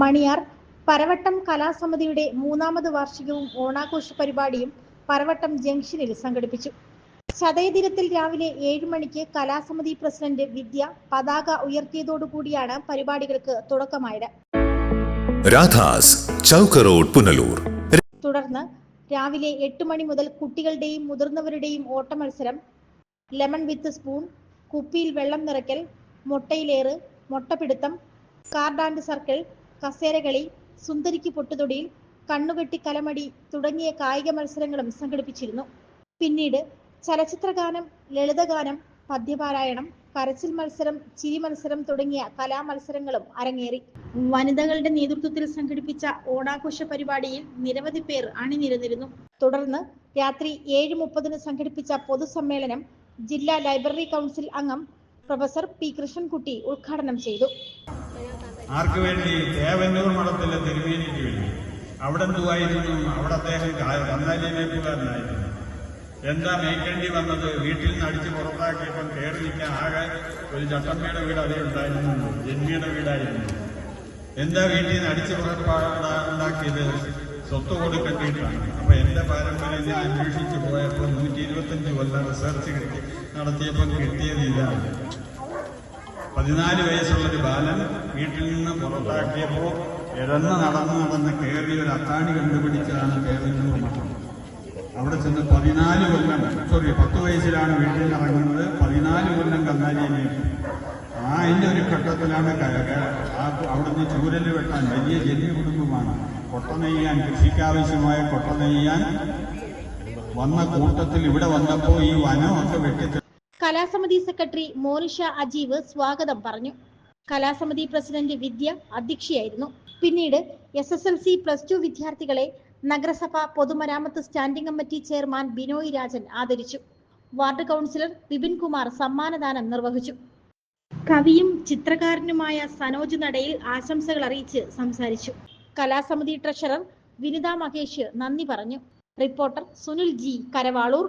മണിയാർ പരവട്ടം കലാസമിതിയുടെ മൂന്നാമത് വാർഷികവും ഓണാഘോഷ പരിപാടിയും പരവട്ടം ജംഗ്ഷനിൽ സംഘടിപ്പിച്ചു. ചതയദിനത്തിൽ രാവിലെ ഏഴ് മണിക്ക് കലാസമിതി പ്രസിഡന്റ് വിദ്യ പതാക ഉയർത്തിയതോടുകൂടിയാണ് പരിപാടികൾക്ക് തുടക്കമായത്. രാധാസ് ചൗക്ക് റോഡ് പുനലൂർ. തുടർന്ന് രാവിലെ എട്ട് മണി മുതൽ കുട്ടികളുടെയും മുതിർന്നവരുടെയും ഓട്ട മത്സരം ലെമൺ വിത്ത് സ്പൂൺ കുപ്പിയിൽ വെള്ളം നിറയ്ക്കൽ മുട്ടയിലേറ് മുട്ടപിടുത്തം കാർഡ് ആൻഡ് സർക്കിൾ കസേരകളി സുന്ദരിക്ക് പൊട്ടുതൊടിയിൽ കണ്ണുകെട്ടി കലമടി തുടങ്ങിയ കായിക മത്സരങ്ങളും സംഘടിപ്പിച്ചിരുന്നു. പിന്നീട് ചലച്ചിത്രഗാനം ലളിതഗാനം പദ്യപാരായണം കരച്ചിൽ മത്സരം ചിരി മത്സരം തുടങ്ങിയ കലാമത്സരങ്ങളും അരങ്ങേറി. വനിതകളുടെ നേതൃത്വത്തിൽ സംഘടിപ്പിച്ച ഓണാഘോഷ പരിപാടിയിൽ നിരവധി പേർ അണിനിരന്നിരുന്നു. തുടർന്ന് രാത്രി ഏഴ് മുപ്പതിന് സംഘടിപ്പിച്ച പൊതുസമ്മേളനം ജില്ലാ ലൈബ്രറി കൗൺസിൽ അംഗം പ്രൊഫസർ പി കൃഷ്ണൻകുട്ടി ഉദ്ഘാടനം ചെയ്തു. ആർക്ക് വേണ്ടി? തേവന്നൂർ മഠത്തിലെ തിരുമേനിക്ക് വേണ്ടി. അവിടെ എന്തുവായിരുന്നു? അവിടെ അദ്ദേഹം കന്നാലിനേക്കുകാരനായിരുന്നു എന്താ മേക്കേണ്ടി വന്നത്? വീട്ടിൽ നിന്ന് അടിച്ച് പുറത്താക്കിയപ്പം കയറി നിൽക്കാൻ ആകെ ഒരു ചട്ടമ്മയുടെ വീട് അതേ ഉണ്ടായിരുന്നു. ജന്മിയുടെ വീടായിരുന്നു. എന്താ വീട്ടിൽ നിന്ന് അടിച്ച് പുറത്താക്കിയത്? സ്വത്ത് കൊടുക്കേണ്ടിയിട്ടാണ് അപ്പൊ എന്റെ പാരമ്പര്യം ഞാൻ അന്വേഷിച്ച് പോയപ്പോൾ നൂറ്റി ഇരുപത്തഞ്ച് കൊല്ലം റിസർച്ച് നടത്തിയപ്പോൾ കിട്ടിയത് ഇതാണ് പതിനാല് വയസ്സുള്ളൊരു ബാലൻ വീട്ടിൽ നിന്ന് പുറത്താക്കിയപ്പോൾ ഇഴന്ന് നടന്ന് നടന്ന് കയറി ഒരു അത്താണി കണ്ടുപിടിച്ചതാണ് കേരളൂർ മഠം. അവിടെ ചെന്ന് പതിനാല് കൊല്ലം സോറി പത്ത് വയസ്സിലാണ് വീട്ടിൽ നിന്ന് ഇറങ്ങുന്നത്. പതിനാല് കൊല്ലം കന്നാലിയിലേക്ക് ആ അതിന്റെ ഒരു ഘട്ടത്തിലാണ് അവിടുന്ന് ചൂരൽ വെട്ടാൻ വലിയ ജന്മി കുടുംബമാണ്. കൊട്ട നെയ്യാൻ കൃഷിക്കാവശ്യമായ കൊട്ട നെയ്യാൻ വന്ന കൂട്ടത്തിൽ ഇവിടെ വന്നപ്പോൾ ഈ വനമൊക്കെ വെട്ടി കലാസമിതി സെക്രട്ടറി മോനിഷ അജീവ് സ്വാഗതം പറഞ്ഞു. കലാസമിതി പ്രസിഡന്റ് വിദ്യ അധ്യക്ഷയായിരുന്നു. പിന്നീട് S S L C plus two വിദ്യാർത്ഥികളെ നഗരസഭ പൊതുമരാമത്ത് standing committee chairman Binoy Rajan ആദരിച്ചു. വാർഡ് കൗൺസിലർ വിപിൻ കുമാർ സമ്മാനദാനം നിർവഹിച്ചു. കവിയും ചിത്രകാരനുമായ സനോജ് നടയിൽ ആശംസകൾ അറിയിച്ച് സംസാരിച്ചു. കലാസമിതി ട്രഷറർ വിനിതാ മഹേഷ് നന്ദി പറഞ്ഞു. Reporter Sunil G Karavaloor.